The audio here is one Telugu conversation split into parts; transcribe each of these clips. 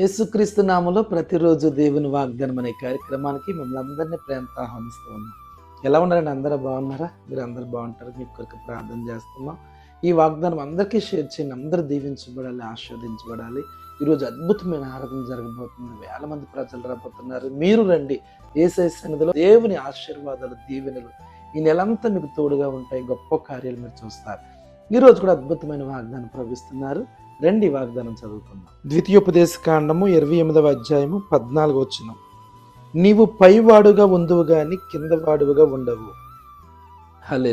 యేసుక్రీస్తు నామలో ప్రతిరోజు దేవుని వాగ్దానం అనే కార్యక్రమానికి మిమ్మల్ని అందరినీ ప్రేమతో ఆహ్వానిస్తూ ఉన్నాం ఎలా ఉన్నారండి? అందరూ బాగున్నారా? మీరు అందరూ బాగుంటారు? మీ కొరకు ప్రార్థన చేస్తున్నాం. ఈ వాగ్దానం అందరికీ షేర్ చేయండి. అందరూ దీవించబడాలి ఆస్వాదించబడాలి ఈరోజు అద్భుతమైన ఆరాధన జరగబోతుంది. వేల మంది ప్రజలు రాబోతున్నారు. మీరు రండి. ఏసై సన్నిధిలో దేవుని ఆశీర్వాదాలు దీవెనలు ఈ నెలంతా మీకు తోడుగా ఉంటాయి. గొప్ప కార్యాలు మీరు చూస్తారు. ఈరోజు కూడా అద్భుతమైన వాగ్దానం ప్రవహిస్తున్నారు. రండి వాగ్దానం చదువుకుందాం. ద్వితీయోపదేశ కాండము ఇరవై ఎనిమిదవ అధ్యాయము పద్నాలుగు వచ్చిన నీవు పైవాడుగా ఉందువు గాని కింద వాడుగా ఉండవు. హలే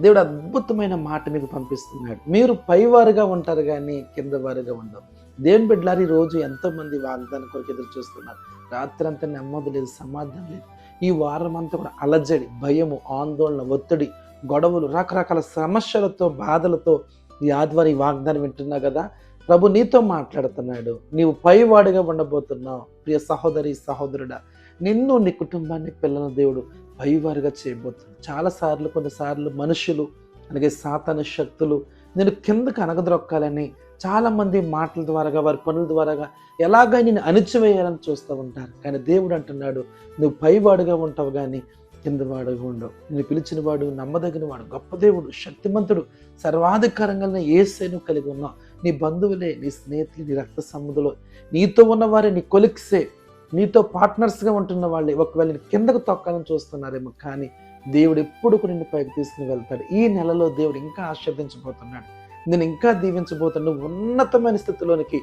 దేవుడు అద్భుతమైన మాట మీకు పంపిస్తున్నాడు. మీరు పైవారుగా ఉంటారు కానీ కింద వారుగా ఉండవు. దేవుని బిడ్డలారు రోజు ఎంతో మంది వాగ్దానం కొరకు ఎదురు చూస్తున్నారు. రాత్రి అంతా నెమ్మది లేదు సమాధానం లేదు. ఈ వారం అంతా కూడా అలజడి భయము ఆందోళన ఒత్తిడి గొడవలు రకరకాల సమస్యలతో బాధలతో ఈ ఆధ్వర్య వాగ్దానం వింటున్నావు కదా? ప్రభు నీతో మాట్లాడుతున్నాడు. నీవు పైవాడిగా ఉండబోతున్నావు. ప్రియ సహోదరి సహోదరుడా నిన్ను నీ కుటుంబాన్ని పిల్లల దేవుడు పైవారుగా చేయబోతున్నాడు. చాలాసార్లు కొన్నిసార్లు మనుషులు అలాగే సాతాను శక్తులు నేను కిందకు అనగదొక్కాలని చాలామంది మాటల ద్వారాగా వారి పనుల ద్వారాగా ఎలాగ నేను అణిచివేయాలని చూస్తూ ఉంటారు. కానీ దేవుడు అంటున్నాడు నువ్వు పైవాడుగా ఉంటావు కానీ కింద వాడుగా ఉండవు. నేను పిలిచిన వాడు నమ్మదగిన వాడు గొప్ప దేవుడు శక్తిమంతుడు సర్వాధికారంగా ఏసైను కలిగి ఉన్నావు. నీ బంధువులే నీ స్నేహితులు నీ రక్త సంబంధులు నీతో ఉన్నవారే నీ కొలిక్సే నీతో పార్ట్నర్స్గా ఉంటున్న వాళ్ళే. ఒకవేళ నేను కిందకు తొక్కాలని చూస్తున్నారేమో కానీ దేవుడు ఎప్పుడు నిన్ను పైకి తీసుకుని వెళ్తాడు. ఈ నెలలో దేవుడు ఇంకా ఆశీర్దించబోతున్నాడు నేను ఇంకా దీవించబోతున్నాను. నువ్వు ఉన్నతమైన స్థితిలోనికి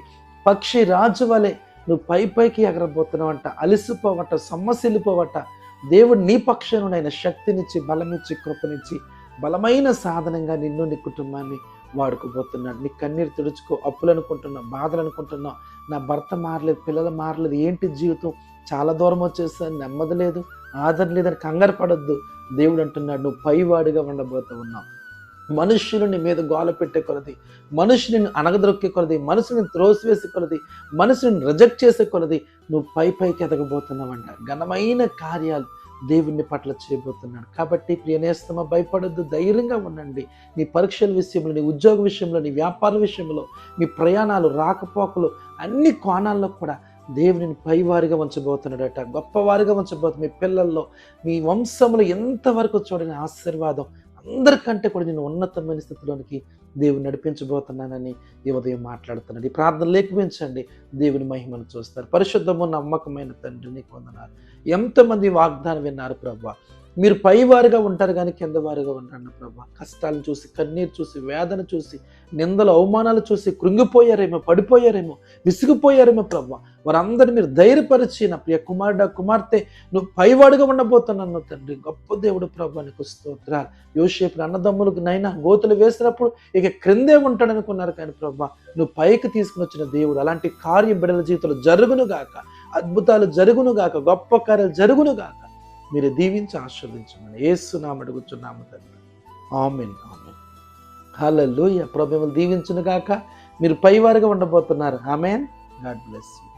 పక్షి రాజు వలె నువ్వు పై పైకి ఎగరబోతున్నావంట. అంట అలిసిపోవట సొమ్మసిల్లిపోవట. దేవుడు నీ పక్షాన శక్తినిచ్చి బలమిచ్చి కృపనిచ్చి బలమైన సాధనంగా నిన్ను నీ కుటుంబాన్ని వాడుకోబోతున్నాడు నీ కన్నీరు తుడుచుకో అప్పులు అనుకుంటున్నావు బాధలు అనుకుంటున్నావు నా భర్త మారలేదు పిల్లలు మారలేదు ఏంటి జీవితం? చాలా దూరం వచ్చేసాను నెమ్మది లేదు ఆదరణ లేదని కంగారు పడొద్దు. దేవుడు అంటున్నాడు నువ్వు పైవాడిగా ఉండబోతూ ఉన్నావు. మనుష్యులు నీ మీద గోల పెట్టే కొలది మనుషుని అనగదొక్కే కొలది మనసుని త్రోసివేసే కొలది మనసుని రిజెక్ట్ చేసే కొలది నువ్వు పై పైకి ఎదగబోతున్నావంట ఘనమైన కార్యాలు దేవుని పట్ల చేయబోతున్నాడు. కాబట్టి ప్రియనేస్తమ భయపడొద్దు ధైర్యంగా ఉండండి. నీ పరీక్షల విషయంలో నీ ఉద్యోగ విషయంలో నీ వ్యాపార విషయంలో మీ ప్రయాణాలు రాకపోకలు అన్ని కోణాల్లో కూడా దేవుని పైవారిగా ఉంచబోతున్నాడట గొప్పవారిగా ఉంచబోతు మీ పిల్లల్లో మీ వంశంలో ఎంతవరకు చూడని ఆశీర్వాదం అందరికంటే కూడా నేను ఉన్నతమైన స్థితిలోనికి దేవుని నడిపించబోతున్నానని ఈ ఉదయం మాట్లాడుతున్నాడు. ఈ ప్రార్థన లేఖించండి దేవుని మహిమను చూస్తారు. పరిశుద్ధము నమ్మకమైన తండ్రి నీకు వందనాలు ఎంతమంది వాగ్దానం విన్నారు ప్రభా. మీరు పైవారుగా ఉంటారు కానీ కింద వారుగా ఉంటారు ప్రభా. కష్టాలను చూసి కన్నీరు చూసి వేదన చూసి నిందలు అవమానాలు చూసి కృంగిపోయారేమో పడిపోయారేమో విసిగిపోయారేమో ప్రభా. వారందరినీ మీరు ధైర్యపరిచి నా ప్రియ కుమారుడ కుమార్తె నువ్వు పైవాడుగా ఉండబోతున్నాను తండ్రి. గొప్ప దేవుడు ప్రభా నీకు స్తోత్రాలు. యోషేపు అన్నదమ్ములకు నైనా గోతులు వేసినప్పుడు ఇక క్రిందే ఉంటాడనుకున్నారు కానీ ప్రభా నువ్వు పైకి తీసుకుని వచ్చిన దేవుడు. అలాంటి కార్యం బిడల జీవితంలో జరుగును గాక. అద్భుతాలు జరుగును గాక. గొప్ప కార్యాలు జరుగును గాక. మీరు దీవించి ఆస్వాదించమని ఏసునామ అడుగుచున్నాము తండ్రి. ఆమెన్. ఆమెన్. హలో ప్రభు మిమ్మల్ని దీవించును గాక. మీరు పైవారుగా ఉండబోతున్నారు. ఆమెన్. God bless you.